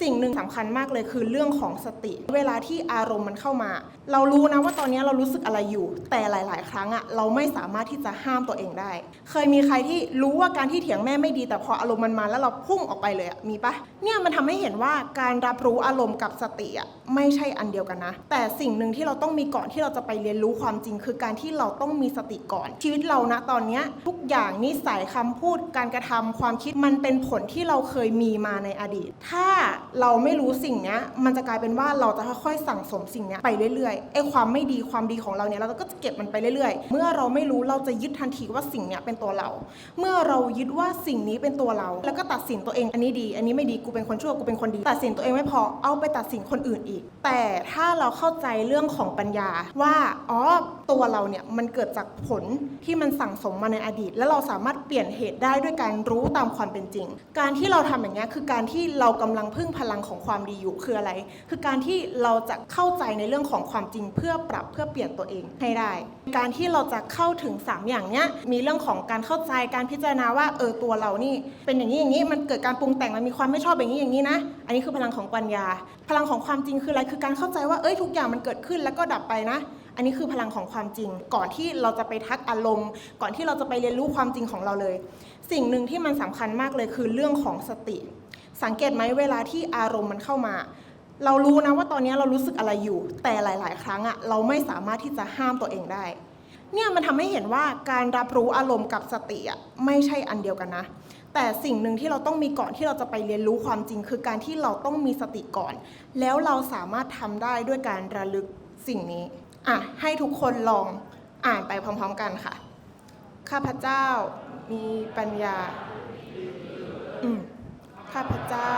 สิ่งหนึ่งสำคัญมากเลยคือเรื่องของสติ เวลาที่อารมณ์มันเข้ามา เรารู้นะว่าตอนนี้เรารู้สึกอะไรอยู่ แต่หลาย ๆ ครั้งอะเราไม่สามารถที่จะห้ามตัวเองได้ เคยมีใครที่รู้ว่าการที่เถียงแม่ไม่ดี แต่พออารมณ์มันมาแล้วเราพุ่งออกไปเลยอะมีปะเนี่ยมันทำให้เห็นว่าการรับรู้อารมณ์กับสติอะไม่ใช่อันเดียวกันนะ แต่สิ่งหนึ่งที่เราต้องมีก่อนที่เราจะไปเรียนรู้ความจริง คือการที่เราต้องมีสติก่อน ชีวิตเรานะตอนนี้ทุกอย่างนิสัยคำพูด การกระทำความคิดมันเป็นผลที่เราเคยมีมาในอดีต ถ้า เราไม่รู้สิ่งเนี้ย มันจะกลายเป็นว่าเราจะค่อยๆสั่งสมสิ่งเนี้ยไปเรื่อยๆไอ้ความไม่ดีความดีของเราเนี่ยเราก็จะเก็บมันไปเรื่อยๆ เมื่อเราไม่รู้เราจะยึดทันทีว่าสิ่งเนี้ยเป็นตัวเรา เมื่อเรายึดว่าสิ่งนี้เป็นตัวเรา แล้วก็ตัดสินตัวเองอันนี้ดี อันนี้ไม่ดีกูเป็นคนชั่วกูเป็นคนดี ตัดสินตัวเองไม่พอเอาไปตัดสินคนอื่นอีก แต่ถ้าเราเข้าใจเรื่องของปัญญาว่าอ๋อตัวเราเนี่ยมันเกิดจากผลที่มันสั่งสมมาในอดีต แล้วเราสามารถเปลี่ยนเหตุได้ด้วยการรู้ตามความเป็นจริง การที่เราทำอย่างเงี้ยคือการที่เรากำลังพึ่งพลังของความดีอยู่คืออะไร คือการที่เราจะเข้าใจในเรื่องของความจริงเพื่อปรับเพื่อเปลี่ยนตัวเองให้ได้ การที่เราจะเข้าถึง 3 อย่างเนี้ยมีเรื่องของการเข้าใจการพิจารณาว่าเออตัวเรานี่ เป็นอย่างนี้อย่างนี้มันเกิดการปรุงแต่งมันมีความไม่ชอบอย่างนี้อย่างนี้นะ อันนี้คือพลังของปัญญา พลังของความจริงคืออะไรคือการเข้าใจว่าเอ้ยทุกอย่างมันเกิดขึ้นแล้วก็ดับไปนะอันนี้คือพลังของความจริง ก่อนที่เราจะไปทักอารมณ์ ก่อนที่เราจะไปเรียนรู้ความจริงของเราเลย สิ่งหนึ่งที่มันสำคัญมากเลยคือเรื่องของสติ สังเกตไหมเวลาที่อารมณ์มันเข้ามา เรารู้นะว่าตอนนี้เรารู้สึกอะไรอยู่ แต่หลาย ๆ ครั้งอะเราไม่สามารถที่จะห้ามตัวเองได้ เนี่ยมันทำให้เห็นว่าการรับรู้อารมณ์กับสติอะไม่ใช่อันเดียวกันนะ แต่สิ่งหนึ่งที่เราต้องมีก่อนที่เราจะไปเรียนรู้ความจริง คือการที่เราต้องมีสติก่อน แล้วเราสามารถทำได้ด้วยการระลึกสิ่งนี้อะให้ทุกคนลองอ่านไปพร้อม ๆ กันค่ะ ข้าพเจ้ามีปัญญา อืม ข้าพเจ้า